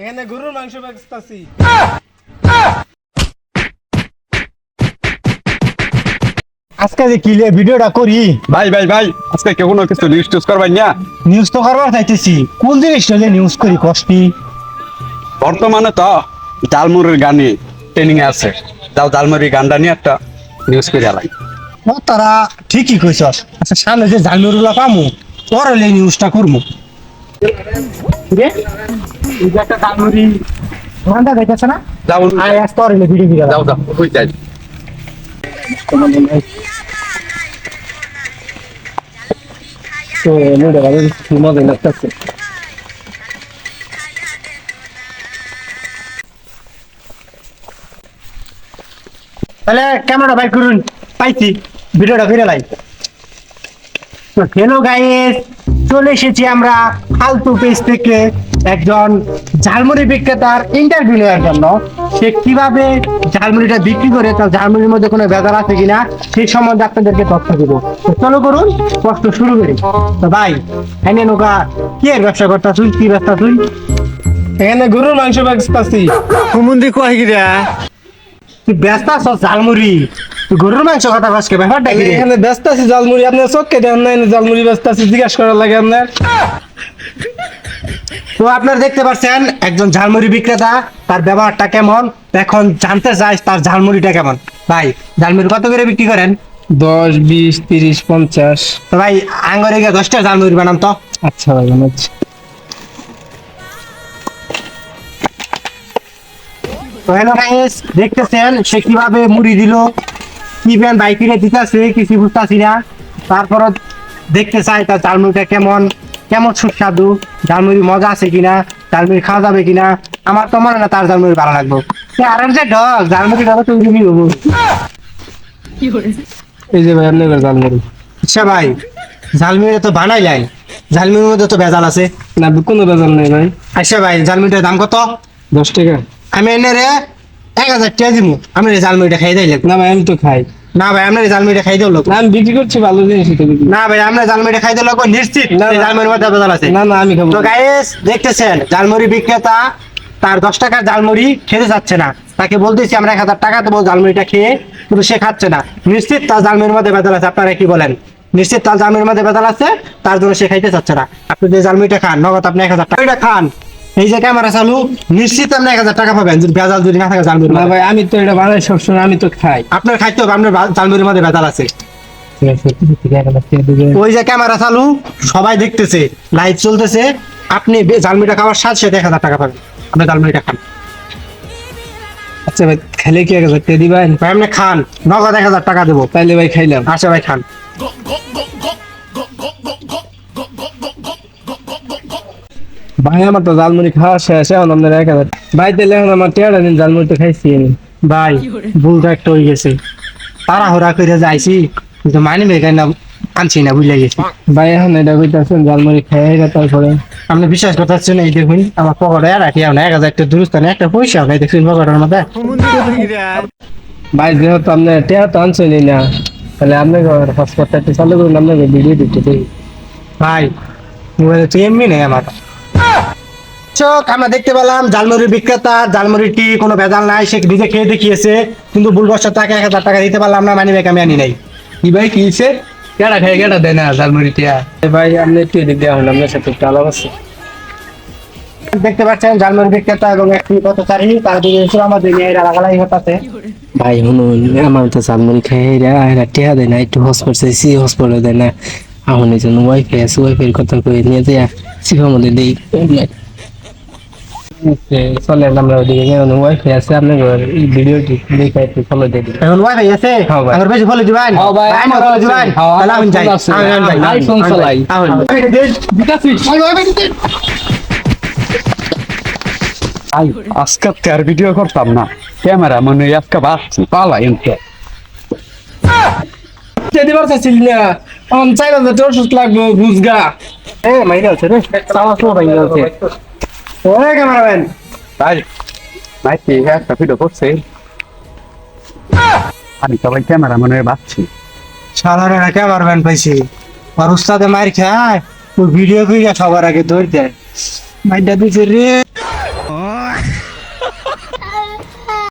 এখানে গরুর মাংস বেচতাছি। আজকে যে কিলে ভিডিওটা করি? ভাই ভাই ভাই আজকে কেউ কোনো কিছু নিউজ টিউজ করবেন না। নিউজ তো করবার চাইতেছি। কোন জিনিসটা যে নিউজ করি কষ্টি বর্তমানে তো জালমুড়ির গানে ট্রেনিং এ আছে। যাও জালমুড়ি গানটা নিয়ে একটা নিউজ করে আলাই। ও তারা ঠিকই কইছ। আচ্ছা সামনে যে জালমুরুলা পামু পরে নিউজটা করমু। রে এই যে একটা জালমুরি গানটা গাইতেছে না? যাও। আয় আজ পরে ভিডিও ভিডিও যাও যাও ওই যাই। তো মুড়ে ভালো মজা লাগতেছে তাহলে ক্যামেরা বাই করুন পাইছি। ভিডিওটা ফিরে লাই। তো হ্যালো গাইস চলে এসেছি আমরা ফালতু পেজ থেকে। একজন ঝালমুড়ি বিক্রেতার ইন্টারভিউ নেওয়ার জন্য। সে কীভাবে ঝালমুড়িটা বিক্রি করে তার ঝালমুড়ির মধ্যে কোনো বেজার আছে কিনা সেই সম্বন্ধে আপনাদেরকে তথ্য দেবো। তো চলো করুন কষ্ট শুরু করি। তো ভাই এনে নৌকা কি এর ব্যবসা করতা তুই? কি ব্যবসা তুই? এখানে গরুর মাংস বেচতাছি। হুমুন্দি কয় গিরা তুই ব্যস্ত আছো ঝালমুড়ি? তুই গরুর মাংস কথা বাসকে ব্যাপারটা কি? এখানে বেচতাছি জালমুড়ি আপনার চোখকে দেন নাই জালমুড়ি বেচতাছি জিজ্ঞাসা করার লাগে আপনার। তো আপনারা দেখতে পাচ্ছেন একজন ঝালমুড়ি বিক্রেতা তার ব্যবহারটা কেমন? এখন জানতে চাই তার ঝালমুড়িটা কেমন। ভাই ঝালমুড়ি কত করে বিক্রি করেন? দশ বিশ তিরিশ পঞ্চাশ। তো ভাই আঙ্গরে গিয়ে দশটা ঝালমুড়ি বানাম তো। আচ্ছা ভাই বানাচ্ছি। হ্যালো গাইস দেখতেছেন সে কীভাবে মুড়ি দিল কি ব্যান বাইকিরে দিতেছে কিছু বুঝতেছি না। তারপর দেখতে চাই তার ঝালমুড়িটা কেমন। কেমন সুস্বাদু? ঝালমুড়ি মজা আছে কিনা? ঝালমুড়ি খাওয়া যাবে কিনা? আমার তো মনে না তার ঝালমুড়ি ভালো লাগবে। আর যে ডগ ঝালমুড়ি ডগ তো উড়ি হব এই যে ভাই আপনার জালমুড়ি আচ্ছা ভাই ঝালমুড়ি তো বানাইলাই। ঝালমুড়ির মধ্যে তো ভেজাল আছে। না কোনো বেজাল নেই ভাই। আচ্ছা ভাই ঝালমুড়িটার দাম কত? দশ টাকা। আমি এনে রে এক হাজার টাকা দিব আমি ঝালমুড়িটা খাই দিলে না ভাই আমি তো খাই। না ভাই এই ঝালমুড়িটা খাই দিল না আমি বিক্রি করছি ভালো জিনিস না ভাই আমরা জালমুড়ি খাই দিলে নিশ্চিত না, এই মধ্যে ভেজাল আছে। না না আমি খাব তো গাইস দেখতেছেন জালমুড়ি বিক্রেতা তার দশ টাকার জালমুড়ি খেতে যাচ্ছে না। তাকে বলতেছি আমরা এক হাজার টাকা দেবো জালমুড়িটা খেয়ে কিন্তু সে খাচ্ছে না। নিশ্চিত তার জালমুড়ির মধ্যে ভেজাল আছে আপনারা কি বলেন? নিশ্চিত তার জালমুড়ির মধ্যে ভেজাল আছে তার জন্য সে খাইতে চাচ্ছে না। আপনি যে জালমুড়িটা খান নগদ আপনি এক হাজার টাকা। খান। এই যে ক্যামেরা চালু নিশ্চিত আপনি এক হাজার টাকা পাবেন। যদি ভেজাল যদি না থাকে জালমুড়ি না ভাই আমি তো এটা বানাই সবসময় আমি তো খাই। আপনার খাইতে হবে আপনার জালমুড়ির মধ্যে ভেজাল আছে। ওই যে ক্যামেরা চালু সবাই দেখতেছে লাইট চলতেছে। আপনি জালমুড়িটা খাওয়ার সাথে সাথে এক হাজার টাকা পাবেন। আপনি জালমুড়িটা খান। আচ্ছা ভাই খেলে কি এক হাজার টাকা দিবেন? ভাই আপনি খান। নগদ এক হাজার টাকা দেবো। তাইলে ভাই খাইলাম। আচ্ছা ভাই খান। ভাই আমার তো জালমুড়ি খাওয়া শেষ এখন আপনার এক হাজার ভাই তাহলে এখন আমার টেয়ারা দিন জালমুড়ি তো খাইছি আমি। ভাই ভুলটা একটা হয়ে গেছে। তাড়াহুড়া করে যাইছি কিন্তু মানি বেগাই না আনছি না বুঝলে গেছি। ভাই এখন এটা কইতাছেন জালমুড়ি খাই তারপরে। আপনি বিশ্বাস করতেছেন এই দেখুন আমার পকেটে আর রাখি না এক হাজার একটা দুরুস্ত নেই একটা পয়সা নাই দেখছেন পকেটের মধ্যে। ভাই যেহেতু আপনি টেয়া তো আনছেনই না তাহলে আপনাকে হসপিটালটা চালু করুন আপনাকে ভিডিও দিতে ভাই মোবাইলে তো এমনি নেই আমার। চোখ আমরা দেখতে পেলাম জালমুড়ির বিক্রেতা জালমুড়িটি কোনো ভেজাল নাই সে নিজে খেয়ে দেখিয়েছে কিন্তু ভুলবশত তাকে এক হাজার টাকা দিতে পারলাম না মানি ব্যাগ আমি আনি নাই। কি ভাই কি হইছে? কেডা খাই কেডা দেয় না জালমুড়ি টিয়া? ভাই আপনি একটু এদিক দিয়ে আপনার সাথে একটু আলাপ আছে। দেখতে পাচ্ছেন জালমুড়ি বিক্রেতা এবং একটি পথচারী তার দিকে এসে আমাদের নিয়ে লাগালাই হতাছে। ভাই শুনুন আমার তো চালমুড়ি খাই এরা এরা টেহা দেয় না একটু হসপিটাল চাইছি হসপিটাল দেয় না। এই জন্য ওয়াইফাই আছে ওয়াইফাইয়ের কথা কই নিয়ে যায় সিফার মধ্যে দিই চলে আমরা ওদিকে ওয়াইফাই আছে আপনার ভিডিওটি দেখে একটু ফলো দিয়ে দিন এখন ওয়াইফাই আছে? হ্যাঁ। আমার বেশি ফলো দিবেন? হ্যাঁ ভাই, আমি আমার ফলো। দিবেন। হ্যাঁ, তাহলে আমি যাই। আমি আমি যাই। আইফোন আমি। আমি আজকে আর ভিডিও করতাম না। ক্যামেরা মনে আজকে বাঁচছি পালা এনতে। যেতে পারতেছিল না। এখন লাগবে বুঝগা। এ মাইরা আছে রে। সুয়া ভাই আছে। ওরে ক্যামেরাম্যান। তাই ভাই কি একটা ভিডিও করছে। আমি সবাই ক্যামেরা মনে হয় বাঁচছি শালারে ক্যামেরা ক্যামেরাম্যান পাইছি। আর উস্তাদে মার খায় ওই ভিডিও কইরা সবার আগে দৌড় দেয় মাইটা দিছে রে।